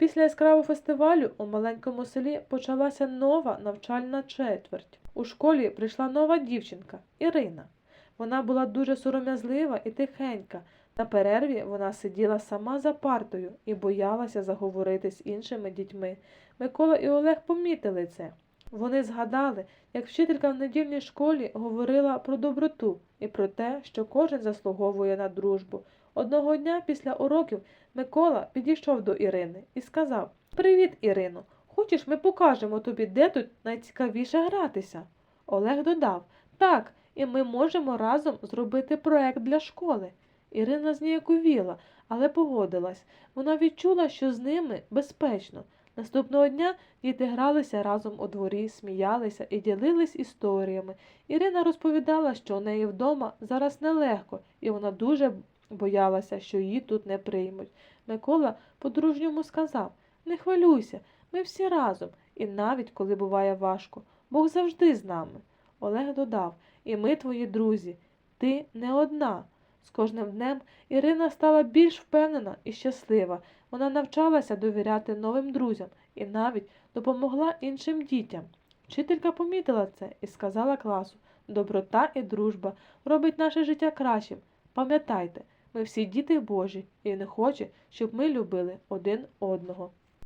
Після яскравого фестивалю у маленькому селі почалася нова навчальна четверть. У школі прийшла нова дівчинка Ірина. Вона була дуже сором'язлива і тихенька. На перерві вона сиділа сама за партою і боялася заговорити з іншими дітьми. Микола і Олег помітили це. Вони згадали, як вчителька в недільній школі говорила про доброту і про те, що кожен заслуговує на дружбу. Одного дня після уроків Микола підійшов до Ірини і сказав Привіт, Ірино. Хочеш, ми покажемо тобі, де тут найцікавіше гратися? Олег додав Так, і ми можемо разом зробити проект для школи. Ірина зніяковіла, але погодилась. Вона відчула, що з ними безпечно. Наступного дня діти гралися разом у дворі, сміялися і ділились історіями. Ірина розповідала, що у неї вдома зараз нелегко, і вона дуже боялася, що її тут не приймуть. Микола по-дружньому сказав Не хвилюйся, ми всі разом, і навіть коли буває важко, Бог завжди з нами. Олег додав І ми твої друзі, ти не одна. З кожним днем Ірина стала більш впевнена і щаслива. Вона навчалася довіряти новим друзям і навіть допомогла іншим дітям. Вчителька помітила це і сказала класу доброта і дружба робить наше життя кращим. Пам'ятайте, ми всі діти Божі і не хоче, щоб ми любили один одного.